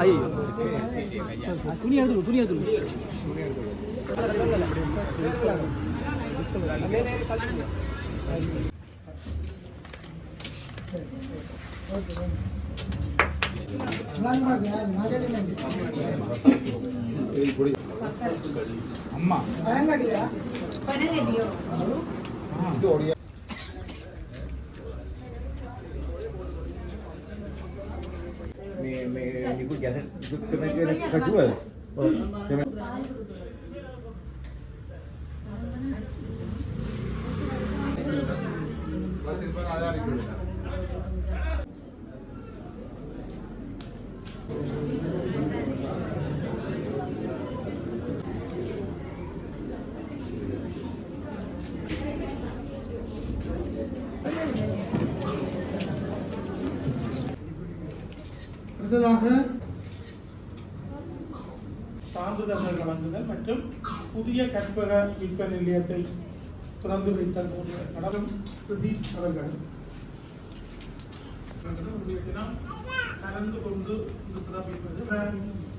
ஐயோ துணி எடுத்துரு துணி எடுத்துரு அம்மா may may hindi Thank you. அடுத்ததாக சான்றிதழ்கள் வழங்குதல் மற்றும் புதிய கற்பக விற்பனை நிலையத்தை திறந்து வைத்தல் போன்ற நடனம் பிரதீப் அவர்கள். கலந்து கொண்டு இந்த சிறப்பிப்பது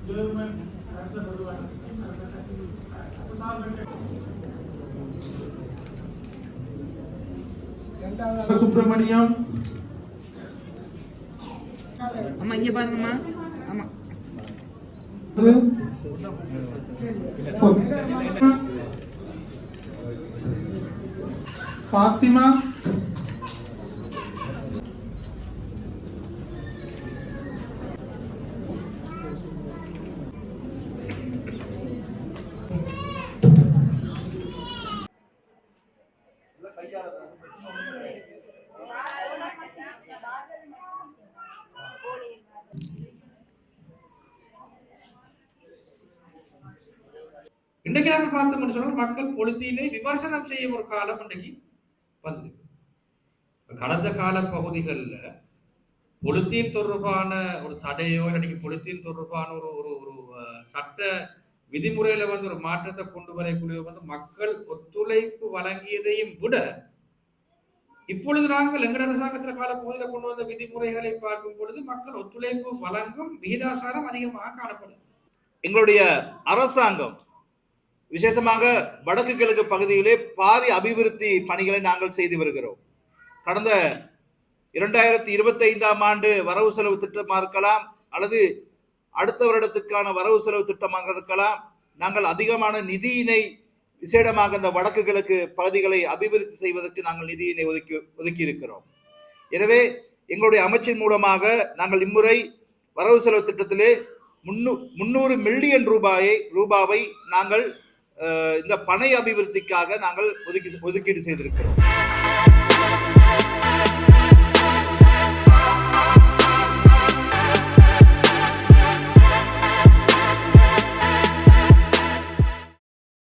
கவர்மெண்ட் அரச நிறுவனம் சுப்பிரமணியம் அம்மா இங்க பாருங்கம்மா. ஆமா ஃபாத்திமா இன்றைக்கு நாங்கள் பார்த்தோம்னு சொன்னால் மக்கள் பொழுதியிலே விமர்சனம் செய்யும் ஒரு காலம் இன்றைக்கு வந்து. கடந்த கால பகுதிகளில் பொலித்தீன் தொடர்பான ஒரு தடையோ இன்றைக்கு பொலித்தீன் தொடர்பான ஒரு ஒரு ஒரு சட்ட விதிமுறையில வந்து ஒரு மாற்றத்தை கொண்டு வரக்கூடிய வந்து மக்கள் ஒத்துழைப்பு வழங்கியதையும் விட இப்பொழுது நாங்கள் எங்கள் அரசாங்கத்தில் காலப்பகுதியில் கொண்டு வந்த விதிமுறைகளை பார்க்கும் பொழுது மக்கள் ஒத்துழைப்பு வழங்கும் விகிதாசாரம் அதிகமாக காணப்படும் எங்களுடைய அரசாங்கம் விசேஷமாக வடக்கு கிழக்கு பகுதியிலே பாரி அபிவிருத்தி பணிகளை நாங்கள் செய்து வருகிறோம். கடந்த இரண்டாயிரத்தி இருபத்தைந்தாம் ஆண்டு வரவு செலவு திட்டமாக இருக்கலாம் அல்லது அடுத்த வருடத்துக்கான வரவு செலவு திட்டமாக இருக்கலாம் நாங்கள் அதிகமான நிதியினை விசேடமாக இந்த வடக்கு கிழக்கு பகுதிகளை அபிவிருத்தி செய்வதற்கு நாங்கள் நிதியினை ஒதுக்கி ஒதுக்கி இருக்கிறோம் எனவே எங்களுடைய அமைச்சின் மூலமாக நாங்கள் இம்முறை வரவு செலவு திட்டத்திலே முன்னூ முந்நூறு மில்லியன் ரூபாயை ரூபாவை நாங்கள் இந்த பனை அபிவிருத்திக்காக நாங்கள் ஒதுக்கி ஒதுக்கீடு செய்திருக்கிறோம்.